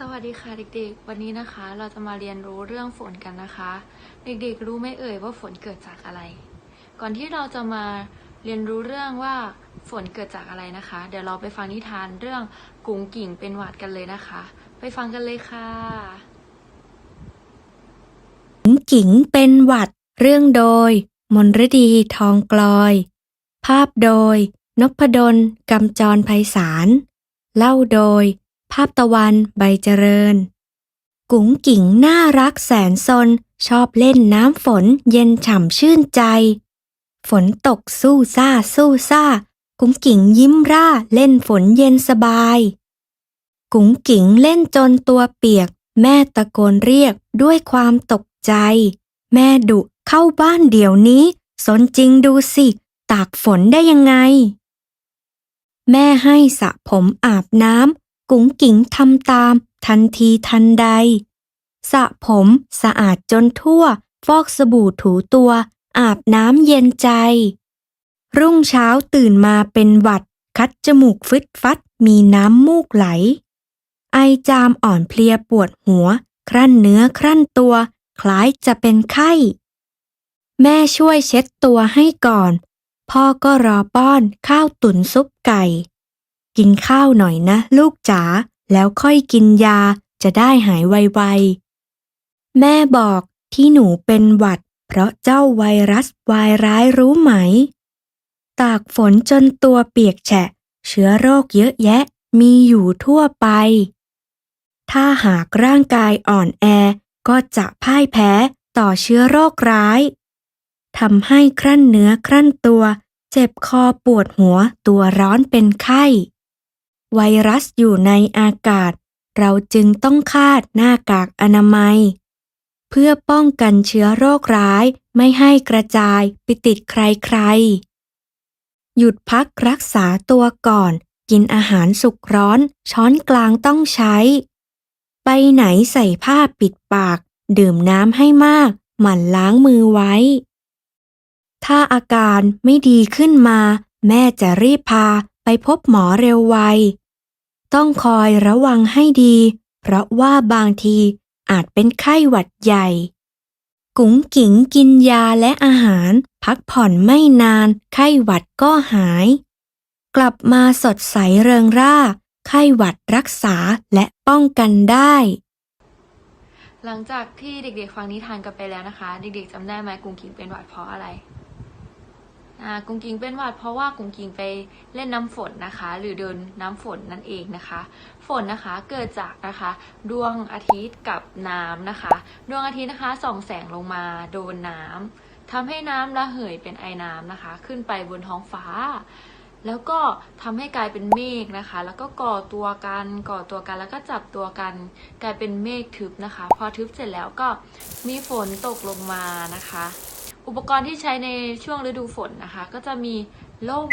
สวัสดีค่ะเด็กๆ วันนี้นะคะ เราจะมาเรียนรู้เรื่องฝนกันนะคะ เด็กๆ รู้ไหมเอ่ยว่าฝนเกิดจากอะไร ก่อนที่เราจะมาเรียนรู้เรื่องว่าฝนเกิดจากอะไรนะคะ เดี๋ยวเราไปฟังนิทานเรื่องกุ้งกิ่งเป็นหวัดกันเลยนะคะ ไปฟังกันเลยค่ะหญิงกิ๋งเป็นหวัด เรื่องโดย มนฤดีทองกลอย ภาพโดย นพดลกำจรไพศาลเล่าโดยาพตะวันใบเจริญ กุ๋งกิ่งน่ารักแสนซนชอบเล่นน้ำฝนเย็นฉ่ำชื่นใจ ฝนตกสู้ซ่าสู้ซ่า กุ๋งกิ่งยิ้มร่าเล่นฝนเย็นสบาย กุ๋งกิ่งเล่นจนตัวเปียก แม่ตะโกนเรียกด้วยความตกใจ แม่ดุเข้าบ้านเดี๋ยวนี้ สนจริงดูสิ ตากฝนได้ยังไง แม่ให้สระผมอาบน้ำ กุ๋งกิ่งทำตาม ทันทีทันใด สระผมสะอาดจนทั่ว ฟอกสบู่ถูตัว อาบน้ำเย็นใจ รุ่งเช้าตื่นมาเป็นหวัด คัดจมูกฟึดฟัดมีน้ำมูกไหล ไอจามอ่อนเพลียปวดหัว ครั่นเนื้อครั่นตัว คล้ายจะเป็นไข้ แม่ช่วยเช็ดตัวให้ก่อน พ่อก็รอป้อนข้าวตุ๋นซุปไก่ กินข้าวหน่อยนะลูกจ๋าแล้วค่อยกินยาจะได้หายไวๆ แม่บอกที่หนูเป็นหวัด เพราะเจ้าไวรัสวายร้ายรู้ไหม ตากฝนจนตัวเปียกแฉะ เชื้อโรคเยอะแยะมีอยู่ทั่วไป ถ้าหากร่างกายอ่อนแอก็จะพ่ายแพ้ต่อเชื้อโรคร้ายทำให้ครั่นเนื้อครั่นตัว เจ็บคอปวดหัวตัวร้อนเป็นไข้ ไวรัสอยู่ในอากาศ เราจึงต้องคาดหน้ากากอนามัย เพื่อป้องกันเชื้อโรคร้ายไม่ให้กระจายไปติดใครๆ หยุดพักรักษาตัวก่อน กินอาหารสุกร้อน ช้อนกลางต้องใช้ ไปไหนใส่ผ้าปิดปาก ดื่มน้ำให้มาก หมั่นล้างมือไว้ ถ้าอาการไม่ดีขึ้นมา แม่จะรีบพาไปพบหมอเร็วไว ต้องคอยระวังให้ดี เพราะว่าบางทีอาจเป็นไข้หวัดใหญ่ กุ๋งกิ๋งกินยาและอาหาร พักผ่อนไม่นาน ไข้หวัดก็หาย กลับมาสดใสเริงร่า ไข้หวัดรักษาและป้องกันได้ หลังจากที่เด็กๆฟังนิทานกันไปแล้วนะคะ เด็กๆจำได้ไหมกุ้งกิ่งเป็นหวัดเพราะอะไร กุ้งกิงเป็นหวัดเพราะว่ากุ้งกิงไปเล่นน้ำฝนนะคะ หรือเดินน้ำฝนนั่นเองนะคะ ฝนนะคะเกิดจากนะคะดวงอาทิตย์กับน้ำนะคะ ดวงอาทิตย์นะคะส่องแสงลงมาโดนน้ำทำให้น้ำระเหยเป็นไอน้ำนะคะ ขึ้นไปบนท้องฟ้า แล้วก็ทำให้กลายเป็นเมฆนะคะ แล้วก็ก่อตัวกันก่อตัวกันแล้วก็จับตัวกัน กลายเป็นเมฆทึบนะคะ พอทึบเสร็จแล้วก็มีฝนตกลงมานะคะ อุปกรณ์ที่ใช้ในช่วงฤดูฝนนะคะ ก็จะมีล่ม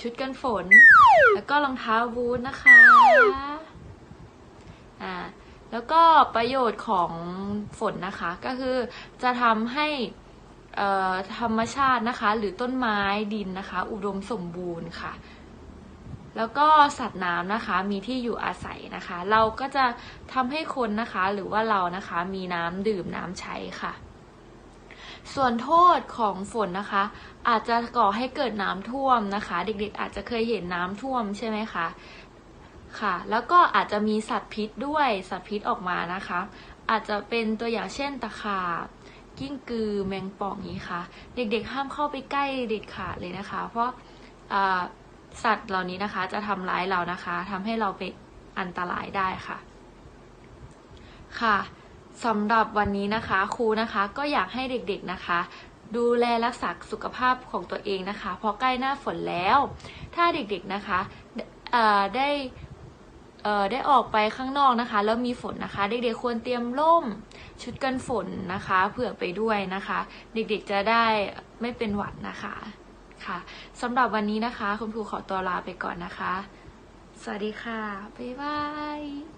ชุดกันฝน แล้วก็รองเท้าบูทนะคะอ่าแล้วก็ประโยชน์ของฝนนะคะก็คือจะทำให้อ่อธรรมชาตินะคะ หรือต้นไม้ดินนะคะ อุดมสมบูรณ์ค่ะ แล้วก็สัตว์น้ำนะคะมีที่อยู่อาศัยนะคะ เราก็จะทำให้คนนะคะ หรือว่าเรานะคะมีน้ำดื่มน้ำใช้ค่ะ ส่วนโทษของฝนนะคะ อาจจะก่อให้เกิดน้ำท่วมนะคะ เด็กๆอาจจะเคยเห็นน้ำท่วมใช่ไหมคะค่ะ แล้วก็อาจจะมีสัตว์พิษด้วยสัตว์พิษออกมานะคะ อาจจะเป็นตัวอย่างเช่นตะขาบกิ้งกือแมงป่องนี้ค่ะ เด็กๆห้ามเข้าไปใกล้เด็ดขาดเลยนะคะ เพราะสัตว์เหล่านี้นะคะจะทำร้ายเรานะคะทำให้เราเป็นอันตรายได้ค่ะ ค่ะ สำหรับวันนี้นะคะครูนะคะก็อยากให้เด็กๆนะคะ ดูแลรักษาสุขภาพของตัวเองนะคะ เพราะใกล้หน้าฝนแล้ว ถ้าเด็กๆนะคะได้ได้ออกไปข้างนอกนะคะ แล้วมีฝนนะคะ เด็กๆควรเตรียมร่มชุดกันฝนนะคะเผื่อไปด้วยนะคะ เด็กๆจะได้ไม่เป็นหวัดนะคะค่ะสำหรับวันนี้นะคะ คุณครูขอตัวลาไปก่อนนะคะ สวัสดีค่ะ บ๊ายบาย